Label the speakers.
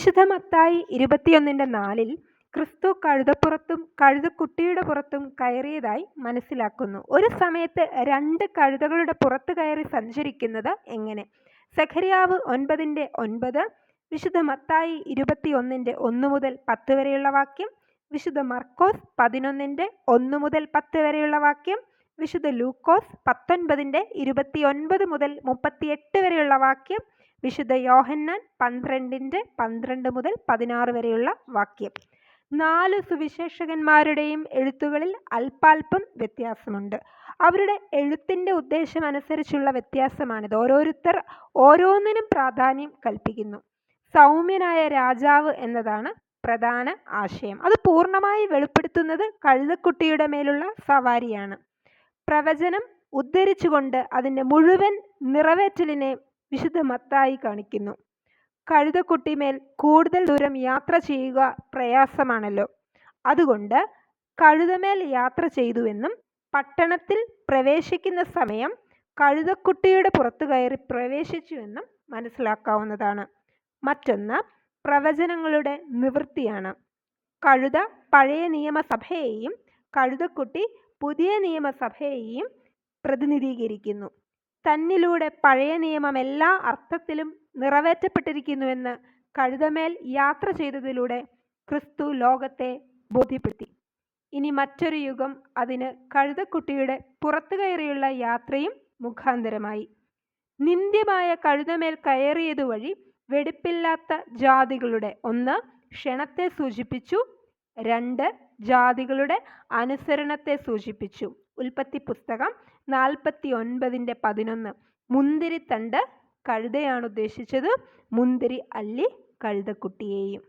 Speaker 1: വിശുദ്ധ മത്തായി ഇരുപത്തിയൊന്നിന്റെ നാലിൽ ക്രിസ്തു കഴുതപ്പുറത്തും കഴുതക്കുട്ടിയുടെ പുറത്തും കയറിയതായി മനസ്സിലാക്കുന്നു. ഒരു സമയത്ത് രണ്ട് കഴുതകളുടെ പുറത്ത് കയറി സഞ്ചരിക്കുന്നത് എങ്ങനെ? സഖരിയാവ് ഒൻപതിന്റെ ഒൻപത് വിശുദ്ധ മത്തായി ഇരുപത്തിയൊന്നിന്റെ ഒന്ന് മുതൽ പത്ത് വരെയുള്ള വാക്യം വിശുദ്ധ മർക്കോസ് പതിനൊന്നിന്റെ ഒന്ന് മുതൽ പത്ത് വരെയുള്ള വാക്യം വിശുദ്ധ ലൂക്കോസ് പത്തൊൻപതിന്റെ ഇരുപത്തിയൊൻപത് മുതൽ മുപ്പത്തിയെട്ട് വരെയുള്ള വാക്യം വിശുദ്ധ യോഹന്നാൻ പന്ത്രണ്ടിന്റെ പന്ത്രണ്ട് മുതൽ പതിനാറ് വരെയുള്ള വാക്യം. നാല് സുവിശേഷകന്മാരുടെയും എഴുത്തുകളിൽ അല്പാൽപ്പം വ്യത്യാസമുണ്ട്. അവരുടെ എഴുത്തിന്റെ ഉദ്ദേശം അനുസരിച്ചുള്ള വ്യത്യാസമാണിത്. ഓരോരുത്തർ ഓരോന്നിനും പ്രാധാന്യം കൽപ്പിക്കുന്നു. സൗമ്യനായ രാജാവ് എന്നതാണ് പ്രധാന ആശയം. അത് പൂർണമായി വെളിപ്പെടുത്തുന്നത് കഴുതക്കുട്ടിയുടെ മേലുള്ള സവാരിയാണ്. പ്രവചനം ഉദ്ധരിച്ചുകൊണ്ട് അതിന്റെ മുഴുവൻ നിറവേറ്റലിനെ വിശുദ്ധ മത്തായി കാണിക്കുന്നു. കഴുതക്കുട്ടിമേൽ കൂടുതൽ ദൂരം യാത്ര ചെയ്യുക പ്രയാസമാണല്ലോ. അതുകൊണ്ട് കഴുതമേൽ യാത്ര ചെയ്തുവെന്നും പട്ടണത്തിൽ പ്രവേശിക്കുന്ന സമയം കഴുതക്കുട്ടിയുടെ പുറത്തു കയറി പ്രവേശിച്ചുവെന്നും മനസ്സിലാക്കാവുന്നതാണ്. മറ്റൊന്ന് പ്രവചനങ്ങളുടെ നിവൃത്തിയാണ്. കഴുത പഴയ നിയമസഭയെയും കഴുതക്കുട്ടി പുതിയ നിയമസഭയെയും പ്രതിനിധീകരിക്കുന്നു. തന്നിലൂടെ പഴയ നിയമം എല്ലാ അർത്ഥത്തിലും നിറവേറ്റപ്പെട്ടിരിക്കുന്നുവെന്ന് കഴുതമേൽ യാത്ര ചെയ്തതിലൂടെ ക്രിസ്തു ലോകത്തെ ബോധ്യപ്പെടുത്തി. ഇനി മറ്റൊരു യുഗം അതിന് കഴുതക്കുട്ടിയുടെ പുറത്തു കയറിയുള്ള യാത്രയും മുഖാന്തരമായി. നിന്ദ്യമായ കഴുതമേൽ കയറിയതുവഴി വെടിപ്പില്ലാത്ത ജാതികളുടെ ഒന്ന് ക്ഷണത്തെ സൂചിപ്പിച്ചു രണ്ട് ജാതികളുടെ അനുസരണത്തെ സൂചിപ്പിച്ചു. ഉൽപ്പത്തി പുസ്തകം നാൽപ്പത്തി ഒൻപതിന്റെ പതിനൊന്ന്. മുന്തിരിത്തണ്ട് കഴുതയാണ് ഉദ്ദേശിച്ചത് മുന്തിരി അല്ലി കഴുതക്കുട്ടിയെയും.